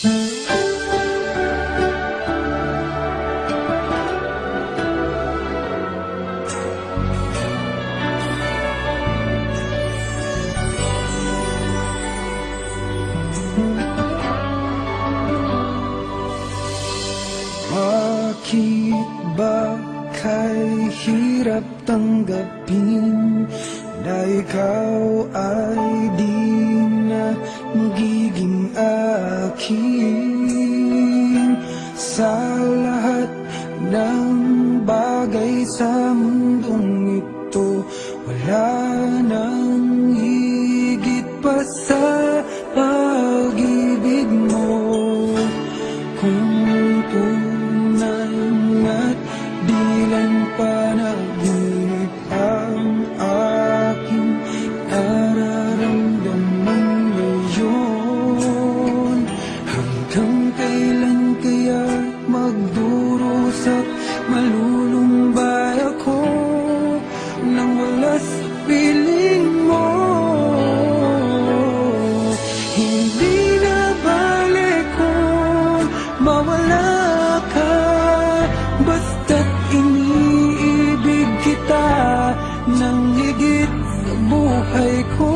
Bakit ba kay hirap tanggapin Na ikaw ay Sa lahat ng bagay sa mundong ito. Wala malulumbay ako nang wala sa piling mo. Hindi na balik kung mawala ka. Basta't iniibig kita Nang higit sa buhay ko.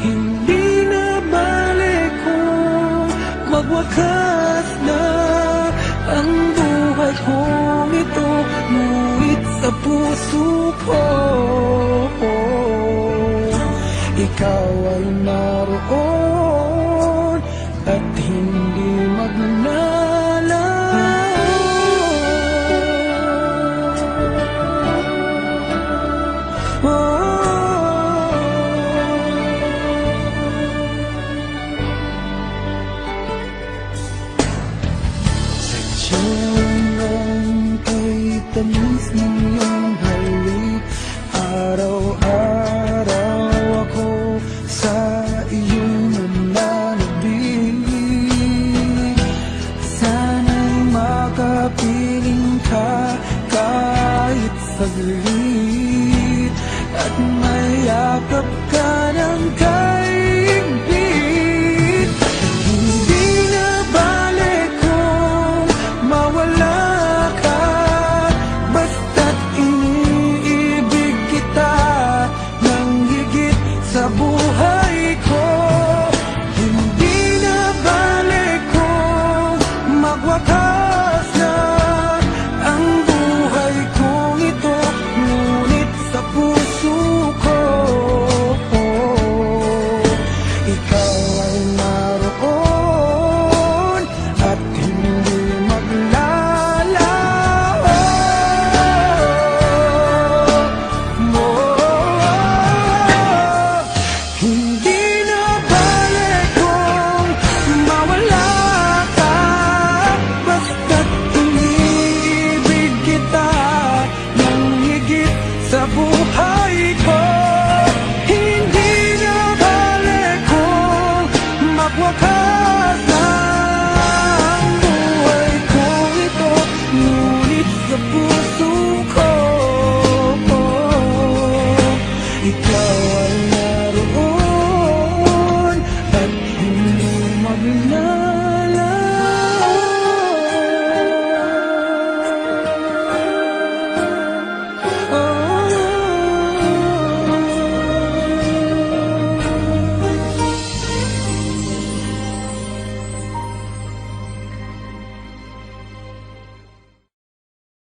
Hindi na balik kung magwakas na Ang buhay kong ito Ngunit sa puso ko ikaw ay naroon at hindi Sadyang kay mismo magwakas na